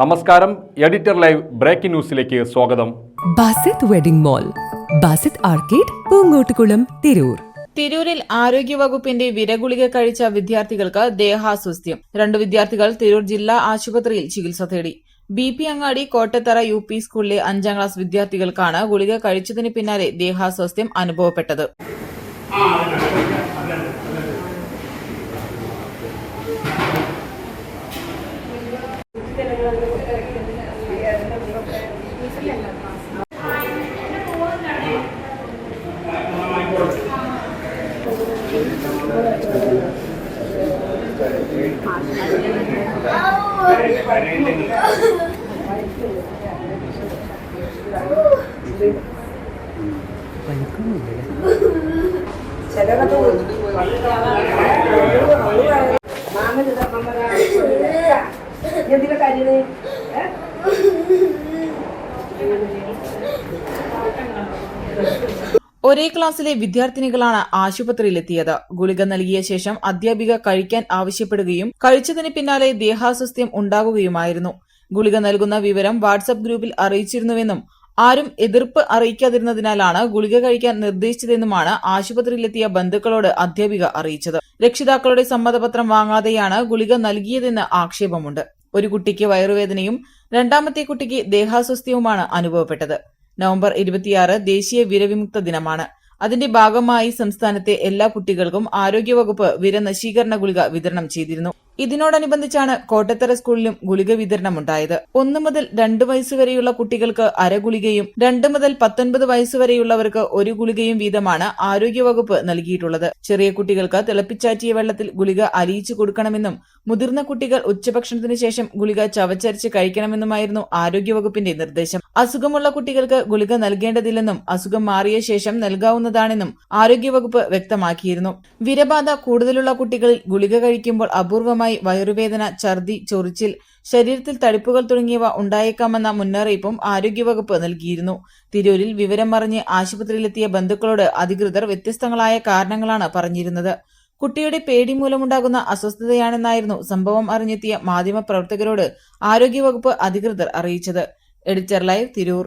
നമസ്കാരം editor live breaking ന്യൂസിലേക്ക് സ്വാഗതം. Basith wedding mall Basith arcade Poonkottukulam Tirur. തിരൂരിൽ ആരോഗ്യവകുപ്പിന്റെ വിരഗുളിക കഴിച്ച വിദ്യാർത്ഥികൾക്ക് ദേഹാസ്വസ്ഥ്യം. രണ്ട് വിദ്യാർത്ഥികൾ തിരൂർ ജില്ലാ ആശുപത്രിയിൽ ചികിത്സ തേടി. ബി പി അങ്ങാടി കോട്ടത്തറ യു പി സ്കൂളിലെ അഞ്ചാം ക്ലാസ് വിദ്യാർത്ഥികൾക്കാണ് ഗുളിക കഴിച്ചതിന് പിന്നാലെ ദേഹാസ്വാസ്ഥ്യം അനുഭവപ്പെട്ടത്. എന്തിനാ കാര്യത് ഒരേ ക്ലാസ്സിലെ വിദ്യാർത്ഥിനികളാണ് ആശുപത്രിയിലെത്തിയത്. ഗുളിക നൽകിയ ശേഷം അധ്യാപിക കഴിക്കാൻ ആവശ്യപ്പെടുകയും കഴിച്ചതിന് പിന്നാലെ ദേഹാസ്വസ്ഥ്യം ഉണ്ടാകുകയുമായിരുന്നു. ഗുളിക നൽകുന്ന വിവരം വാട്സപ്പ് ഗ്രൂപ്പിൽ അറിയിച്ചിരുന്നുവെന്നും ആരും എതിർപ്പ് അറിയിക്കാതിരുന്നതിനാലാണ് ഗുളിക കഴിക്കാൻ നിർദ്ദേശിച്ചതെന്നുമാണ് ആശുപത്രിയിലെത്തിയ ബന്ധുക്കളോട് അധ്യാപിക അറിയിച്ചത്. രക്ഷിതാക്കളുടെ സമ്മതപത്രം വാങ്ങാതെയാണ് ഗുളിക നൽകിയതെന്ന് ആക്ഷേപമുണ്ട്. ഒരു കുട്ടിക്ക് വയറുവേദനയും രണ്ടാമത്തെ കുട്ടിക്ക് ദേഹാസ്വസ്ഥ്യവുമാണ് അനുഭവപ്പെട്ടത്. നവംബർ ഇരുപത്തിയാറ് ദേശീയ വിരവിമുക്ത ദിനമാണ്. അതിന്റെ ഭാഗമായി സംസ്ഥാനത്തെ എല്ലാ കുട്ടികൾക്കും ആരോഗ്യവകുപ്പ് വിരനശീകരണ ഗുളിക വിതരണം ചെയ്തിരുന്നു. ഇതിനോടനുബന്ധിച്ചാണ് കോട്ടത്തറ സ്കൂളിലും ഗുളിക വിതരണം ഉണ്ടായത്. ഒന്ന് മുതൽ രണ്ട് വയസ്സുവരെയുള്ള കുട്ടികൾക്ക് അരഗുളികയും രണ്ട് മുതൽ പത്തൊൻപത് വയസ്സുവരെയുള്ളവർക്ക് ഒരു ഗുളികയും വീതമാണ് ആരോഗ്യവകുപ്പ് നൽകിയിട്ടുള്ളത്. ചെറിയ കുട്ടികൾക്ക് തിളപ്പിച്ചാറ്റിയ വെള്ളത്തിൽ ഗുളിക അലിയിച്ചു കൊടുക്കണമെന്നും മുതിർന്ന കുട്ടികൾ ഉച്ചഭക്ഷണത്തിന് ശേഷം ഗുളിക ചവച്ചരിച്ച് കഴിക്കണമെന്നുമായിരുന്നു ആരോഗ്യവകുപ്പിന്റെ നിർദ്ദേശം. അസുഖമുള്ള കുട്ടികൾക്ക് ഗുളിക നൽകേണ്ടതില്ലെന്നും അസുഖം മാറിയ ശേഷം നൽകാവുന്നതാണെന്നും ആരോഗ്യവകുപ്പ് വ്യക്തമാക്കിയിരുന്നു. വിരബാധ കൂടുതലുള്ള കുട്ടികളിൽ ഗുളിക കഴിക്കുമ്പോൾ അപൂർവമായി വയറുവേദന ഛർദി ചൊറിച്ചിൽ ശരീരത്തിൽ തടിപ്പുകൾ തുടങ്ങിയവ ഉണ്ടായേക്കാമെന്ന മുന്നറിയിപ്പും ആരോഗ്യവകുപ്പ് നൽകിയിരുന്നു. തിരൂരിൽ വിവരം അറിഞ്ഞ് ആശുപത്രിയിലെത്തിയ ബന്ധുക്കളോട് അധികൃതർ വ്യത്യസ്തങ്ങളായ കാരണങ്ങളാണ് പറഞ്ഞിരുന്നത്. കുട്ടിയുടെ പേടി മൂലമുണ്ടാകുന്ന അസ്വസ്ഥതയാണെന്നായിരുന്നു സംഭവം അറിഞ്ഞെത്തിയ മാധ്യമപ്രവർത്തകരോട് ആരോഗ്യവകുപ്പ് അധികൃതർ അറിയിച്ചത്. Editor live Tirur